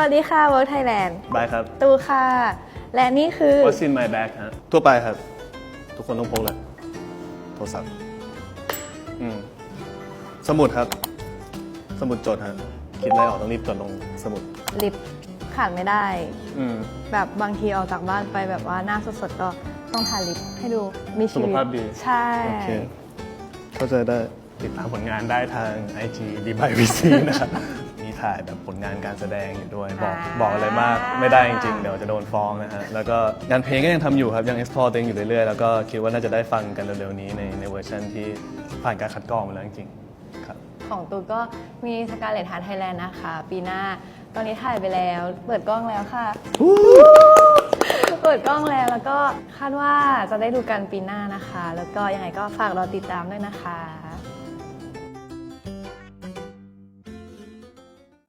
วัสดีค่ะ Work Thailand บายครับ ตูค่ะ และนี่คือ What's in my bag ฮะทั่วไปครับ ทุกคนต้องพกเลยโทรศัพท์อืมสมุดครับ สมุดจดฮะคิดอะไรออกต้องรีบจดลงสมุดลิปขาดไม่ได้ อืมแบบบางทีออกจากบ้านไปแบบว่าหน้าสดๆก็ต้องทาลิปให้ดูมีชีวิตสุขภาพดีใช่ โอเคเข้าใจได้ติดตามผลงานได้ทาง IG d b y VC นะครับ มี ถ่ายแบบผลงานการแสดงอยู่ด้วย บอกบอกอะไรมากไม่ได้จริงๆ เดี๋ยวจะโดนฟ้องนะฮะ แล้วก็งานเพลงก็ยังทำอยู่ครับ ยัง explore ตัวเองอยู่เรื่อยๆ แล้วก็คิดว่าน่าจะได้ฟังกันเร็วๆ นี้ในในเวอร์ชันที่ผ่านการคัดกรองมาแล้วจริงๆครับ ของตูก็มีสกาเลตฮาร์ไทยแลนด์นะคะ ปีหน้า ตอนนี้ถ่ายไปแล้ว เปิดกล้องแล้วค่ะ เปิดกล้องแล้วแล้วก็คาดว่าจะได้ดูกันปีหน้านะคะ แล้วก็ยังไงก็ฝากรอติดตามด้วยนะคะ